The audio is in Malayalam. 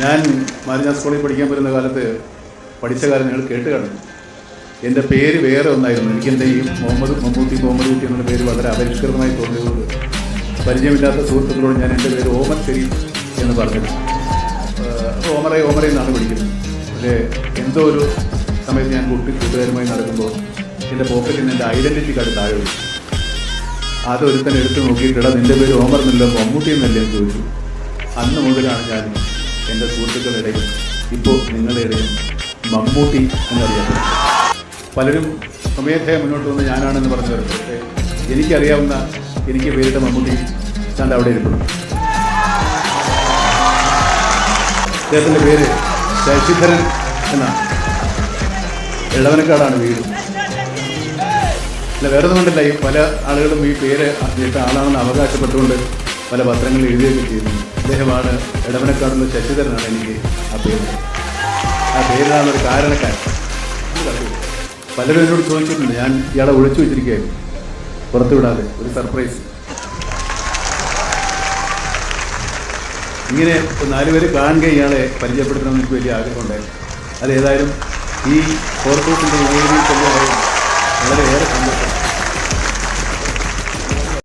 ഞാൻ മാരിഞ്ഞാസ് സ്കൂളിൽ പഠിക്കാൻ വരുന്ന കാലത്ത് പഠിച്ച കാലം നിങ്ങൾ കേട്ട് കാണും. എന്റെ പേര് വേറെ ഒന്നായിരുന്നു. എനിക്ക് എന്റെ ഈ മുഹമ്മദ് മമ്മൂത്തി മുഹമ്മദ് കുട്ടി എന്നുള്ള പേര് വളരെ അപരിഷ്കൃതമായി തോന്നിയതുകൊണ്ട് പരിചയമില്ലാത്ത സുഹൃത്തുക്കളോട് ഞാൻ എന്റെ പേര് ഓമർ ഷെരീഫ് എന്ന് പറഞ്ഞു അപ്പോൾ ഓമറെ ഓമറെ എന്നാണ് വിളിക്കുന്നത്. പക്ഷേ എന്തോ ഒരു സമയത്ത് ഞാൻ കുട്ടി കൂട്ടുകാരുമായി നടക്കുമ്പോൾ എന്റെ പോക്കറ്റിൽ നിന്ന് എന്റെ ഐഡന്റിറ്റി കാർഡ് താഴെ വിളിച്ചു അതൊരുത്തൻ എടുത്ത് നോക്കിയിട്ടുള്ള നിന്റെ പേര് ഓമർ എന്നല്ല മമ്മൂട്ടി എന്നല്ലേ? എന്ന് ചോദിച്ചു. അന്ന് മുതലാണ് ഞാൻ എന്റെ സുഹൃത്തുക്കളുടെ ഇടയിൽ ഇപ്പോൾ നിങ്ങളുടെ ഇടയിൽ മമ്മൂട്ടി എന്നറിയാം. പലരും സ്വമേധയെ മുന്നോട്ട് വന്ന് ഞാനാണെന്ന് പറഞ്ഞവരുണ്ട് പക്ഷേ എനിക്കറിയാവുന്ന എനിക്ക് പേരിട്ട മമ്മൂട്ടി ഞാൻ അവിടെ ഇരിക്കുന്നു അദ്ദേഹത്തിന്റെ പേര് ശശിധരൻ എന്നാണ്. ഇളവനക്കാടാണ് വീട്. അല്ല വേറെ ഒന്നുമില്ല ഈ പല ആളുകളും ഈ പേര് അറിഞ്ഞിട്ട് ആളാണെന്ന് അവകാശപ്പെട്ടുകൊണ്ട് പല പത്രങ്ങളിൽ എഴുതുകയൊക്കെ ചെയ്യുന്നു അദ്ദേഹമാണ് ഇടവനക്കാടുള്ള ശശിധരനാണ് എനിക്ക് ആ പേര്. ആ പേരിലാണ് ഒരു കാരണക്കാരൻ. പലരും എന്നോട് ചോദിച്ചിട്ടുണ്ട് ഞാൻ ഇയാളെ ഒഴിച്ചു വെച്ചിരിക്കുകയായിരുന്നു. പുറത്തുവിടാതെ ഒരു സർപ്രൈസ് ഇങ്ങനെ നാലുപേര് കാണുക ഇയാളെ പരിചയപ്പെടുത്തണമെന്ന് എനിക്ക് വലിയ ആഗ്രഹമുണ്ടായിരുന്നു അതേതായാലും ഈ വേദിയിൽ തന്നെയായിരുന്നു വളരെയേറെ സന്തോഷം.